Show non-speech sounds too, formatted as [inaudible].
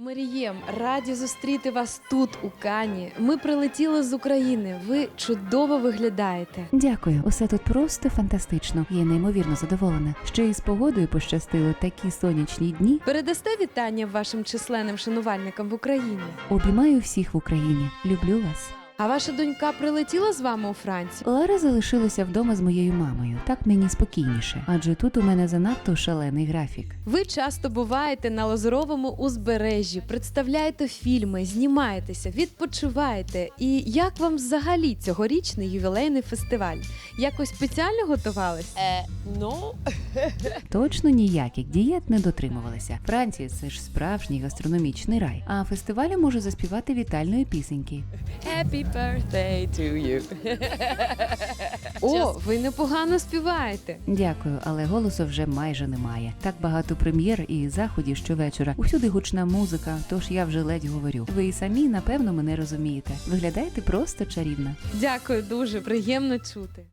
Марієм, раді зустріти вас тут, у Кані. Ми прилетіли з України. Ви чудово виглядаєте. Дякую, усе тут просто фантастично. Я неймовірно задоволена. Ще й з погодою пощастило такі сонячні дні. Передасте вітання вашим численним шанувальникам в Україні. Обіймаю всіх в Україні. Люблю вас. А ваша донька прилетіла з вами у Францію? Лара залишилася вдома з моєю мамою. Так мені спокійніше, адже тут у мене занадто шалений графік. Ви часто буваєте на Лазуровому узбережжі, представляєте фільми, знімаєтеся, відпочиваєте. І як вам взагалі цьогорічний ювілейний фестиваль? Якось спеціально готувались? Е, ну, [laughs] Точно ніяких дієт не дотримувалася. Франція це ж справжній гастрономічний рай. А фестивалі можу заспівати вітальної пісеньки. Happy birthday to you. [laughs] О, ви непогано співаєте. Дякую, але голосу вже майже немає. Так багато прем'єр і заходів щовечора. Усюди гучна музика, тож я вже ледь говорю. Ви і самі напевно мене розумієте. Виглядаєте просто чарівно. Дякую дуже, приємно чути.